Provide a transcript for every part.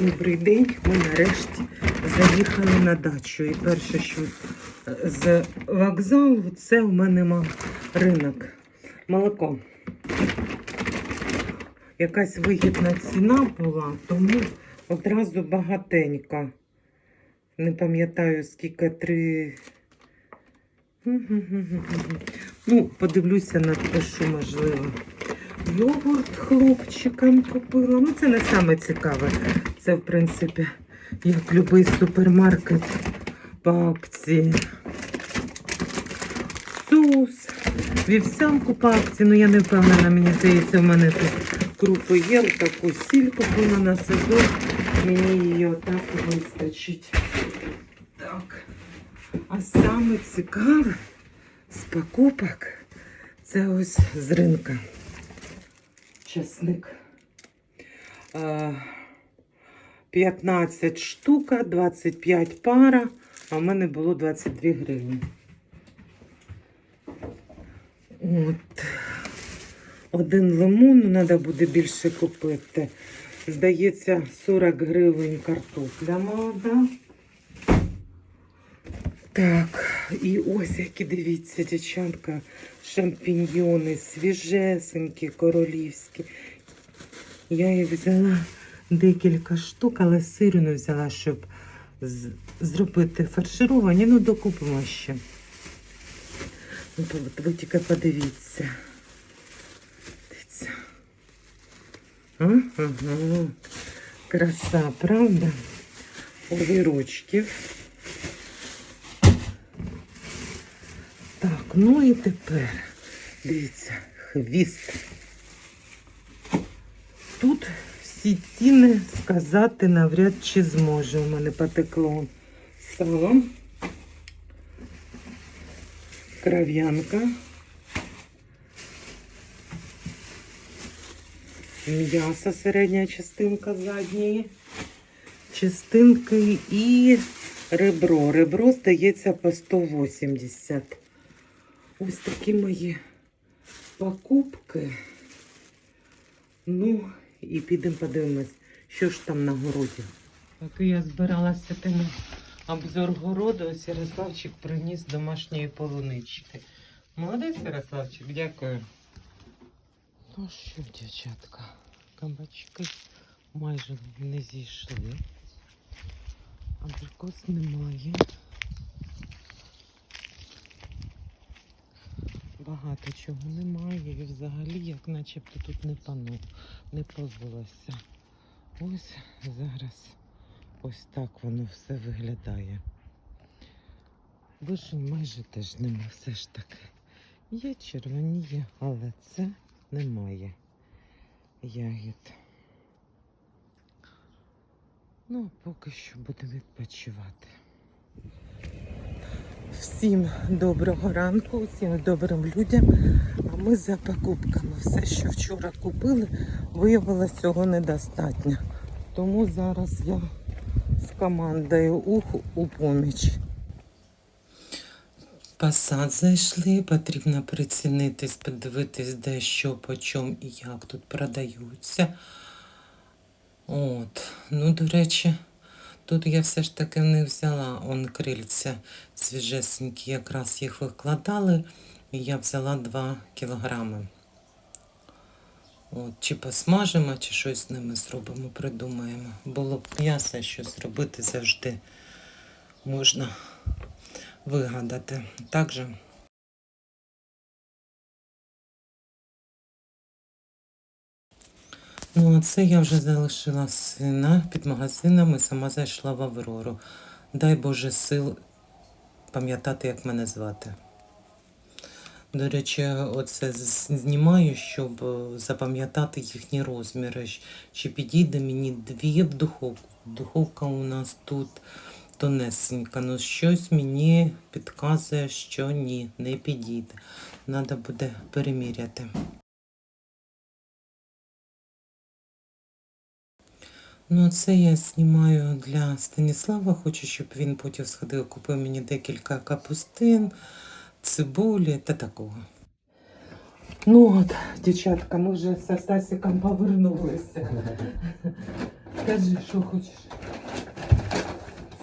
Добрий день. Ми нарешті заїхали на дачу. І перше, що з вокзалу, це у мене ма- ринок. Молоко. Якась вигідна ціна була, тому одразу багатенько. Не пам'ятаю, скільки три. Ну, подивлюся що можливо. Йогурт хлопчикам купила. Ну, це не саме цікаве. Це, в принципі, як любий супермаркет по акції. Соус, вівсянку по акції. Ну, я не впевнена, мені здається, в мене тут крупи є. Таку сіль купила на сезон. Мені її отак вистачить. Так. А саме цікаве з покупок це ось з ринка. Часник. Е, 15 штука, 25 пара, а в мене було 22 гривні. От. Один лимон, треба буде більше купити. Здається, 40 гривень картопля молода. Так, і ось які дивіться, дівчатка, шампіньйони, свіжесенькі, королівські. Я їх взяла декілька штук, але сиру не взяла, щоб зробити фаршировані. Ну, докупимо ще. Ну, от ви тільки подивіться. Дивіться. Ага. Краса, правда? Огірочків. Ну і тепер дивіться, хвіст. Тут всі ціни сказати навряд чи зможу. У мене потекло сало, кров'янка, м'ясо, середня частинка задньої, частинки і ребро. Ребро здається по 180. Ось такі мої покупки. Ну, і підемо подивимось, що ж там на городі. Поки я збиралася на обзор городу, ось Ярославчик приніс домашньої полунички. Молодець, Ярославчик, дякую. Ну що, дівчатка, кабачки майже не зійшли. Абрикос немає. Багато чого немає і взагалі, як начебто тут не пану, не повелося. Ось зараз ось так воно все виглядає. Вишень майже теж нема, все ж таки. Є червоні, є, але це немає ягід. Ну, а поки що будемо відпочивати. Всім доброго ранку, усім добрим людям. А ми за покупками. Все, що вчора купили, виявилося цього недостатньо. Тому зараз я з командою ух у поміч. Посад зайшли, потрібно прицінитись, подивитись, де що, по чому і як тут продаються. От, ну, до речі, тут я все ж таки не взяла он крильця свіжесенькі, якраз їх викладали, і я взяла 2 кілограми. От, чи посмажимо, чи щось з ними зробимо, придумаємо. Було б м'ясо, що зробити завжди можна вигадати. Так же Ну, а це я вже залишила сина під магазином і сама зайшла в Аврору. Дай Боже сил пам'ятати, як мене звати. До речі, оце знімаю, щоб е, запам'ятати їхні розміри. Чи підійде мені дві в духовку. Духовка у нас тут тонесенька. Ну щось мені підказує, що ні, не підійде. Треба буде переміряти. Ну, це я знімаю для Станіслава. Хочу, щоб він потім сходив, купив мені декілька капустин, цибулі та такого. Ну от, дівчатка, ми вже з Стасіком повернулися. Кажи, що хочеш?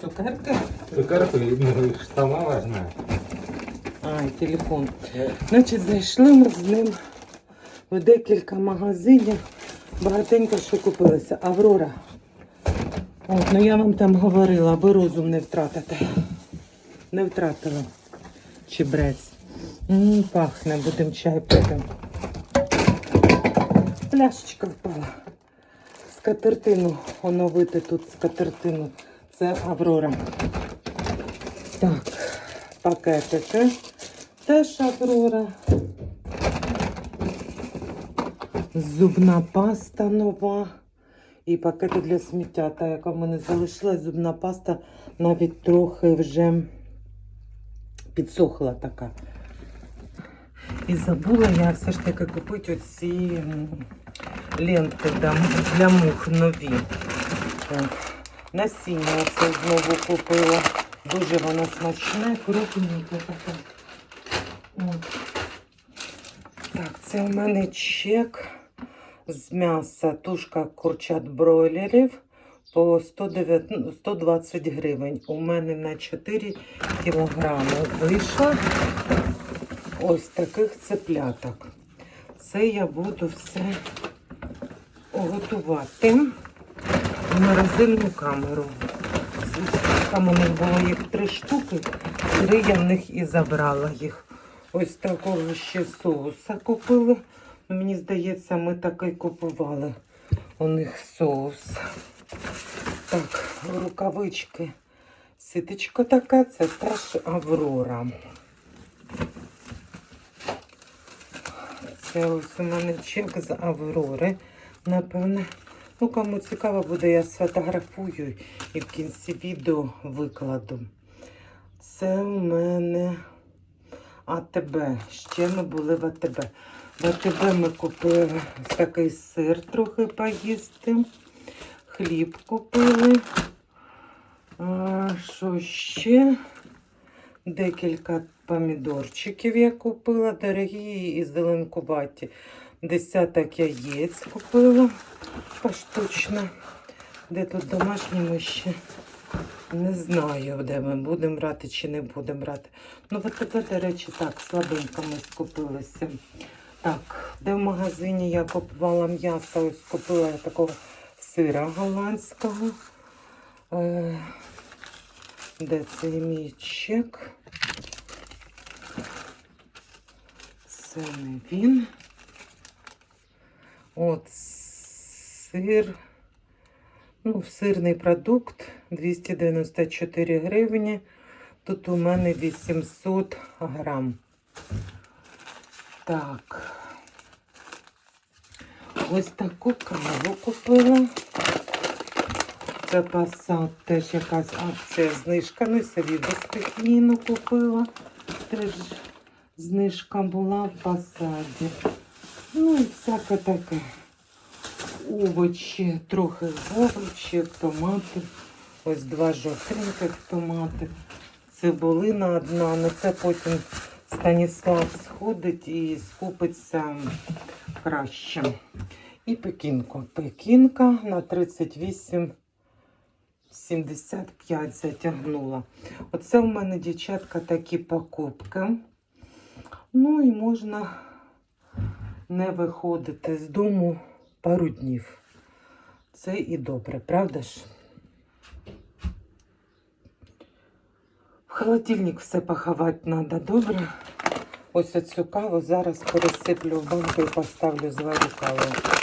Цукерки? Цукерку, ну, сама важна. А, і телефон. Значить, зайшли ми з ним в декілька магазинів. Багатенько що купилося. Аврора. От, ну я вам там говорила, аби розум не втратити. Не втратила. Чебрець. М, пахне, будемо чай пити. Пляшечка впала. Скатертину оновити тут скатертину. Це Аврора. Так, пакетики. Теж Аврора. Зубна паста нова. І пакети для сміття. Та, яка в мене залишилась, зубна паста навіть трохи вже підсохла така. І забула я все ж таки купити оці ленти для, мух нові. От. Насіння оце знову купила. Дуже воно смачне, крупненьке. Так, це у мене чек з м'яса, тушка курчат бройлерів по 109, ну, 120 гривень. У мене на 4 кілограми вийшло ось таких цепляток. Це я буду все готувати в морозильну камеру. Там у них було їх три штуки, три я в них і забрала їх. Ось такого ще соуса купили. Мені здається, ми такий купували у них соус. Так, рукавички. Ситочка така, це теж Аврора. Це ось у мене чек з Аврори. Напевне. Ну, кому цікаво буде, я сфотографую і в кінці відео викладу. Це у мене АТБ. Ще ми були в АТБ. В АТБ ми купили такий сир трохи поїсти. Хліб купили. А, що ще? Декілька помідорчиків я купила, дорогі і зеленкуваті. Десяток яєць купила поштучно. Де тут домашні ми ще не знаю, де ми будемо брати чи не будемо брати. Ну, от тебе, до речі, так, слабенько ми скупилися. Так, де в магазині я купувала м'ясо, ось купила я такого сира голландського. Е, де цей мій чек? Це не він. От сир. Ну, сирний продукт 294 гривні. Тут у мене 800 грам. Так. Ось таку каву купила. Це пасат, теж якась акція знижка. Ну і собі безпекніну купила. Теж знижка була в пасаді. Ну і всяке таке. Овочі, трохи овочів, томати. Ось два жовтеньких томати. Цибулина одна, але це потім Станіслав сходить і скупиться краще. І пекінку. Пекінка на 38 75 затягнула. Оце в мене, дівчатка, такі покупки. Ну і можна не виходити з дому пару днів. Це і добре, правда ж? В холодильник все поховати треба добре. Ось оцю каву зараз пересиплю в банку і поставлю зварю каву.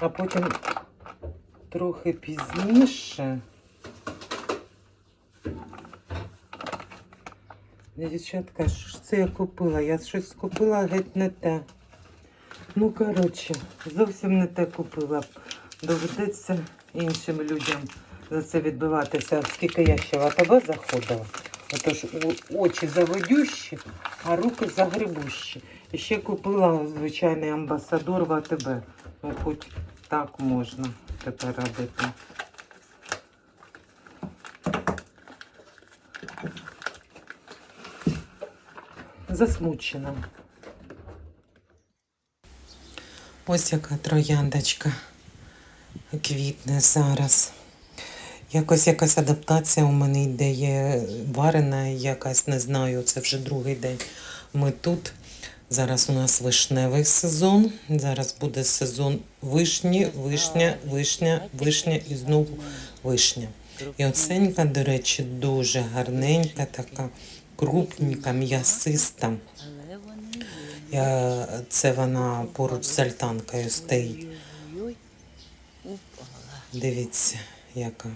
А потім трохи пізніше. Дівчатка, що ж це я купила? Я щось купила геть не те. Ну, коротше, зовсім не те купила. Доведеться іншим людям за це відбиватися. Скільки я ще в АТБ заходила. Отож очі заводющі, а руки загребущі. І ще купила звичайний амбасадор в АТБ. Ну, хоч так можна тепер робити. засмучена. Ось яка трояндочка квітне зараз. Якось якась адаптація у мене йде, є варена якась, не знаю, це вже другий день. Ми тут. Зараз у нас вишневий сезон. Зараз буде сезон вишні, вишня, вишня, вишня і знову вишня. І оценька, до речі, дуже гарненька, така крупненька, м'ясиста. Я, це вона поруч з альтанкою стоїть. Дивіться, яка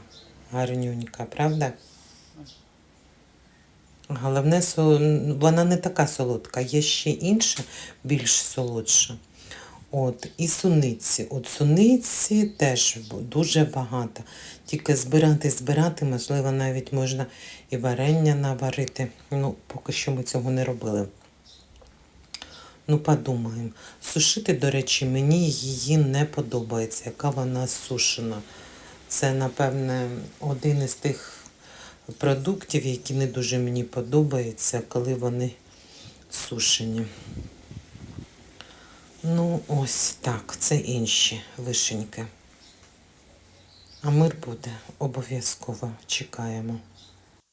гарнюнька, правда? Головне, вона не така солодка, є ще інша, більш солодша. От, і суниці. От суниці теж дуже багато. Тільки збирати, збирати, можливо, навіть можна і варення наварити. Ну, поки що ми цього не робили. Ну, подумаємо. Сушити, до речі, мені її не подобається, яка вона сушена. Це, напевне, один із тих продуктів, які не дуже мені подобаються, коли вони сушені. Ну, ось так, це інші вишеньки. А мир буде обов'язково чекаємо.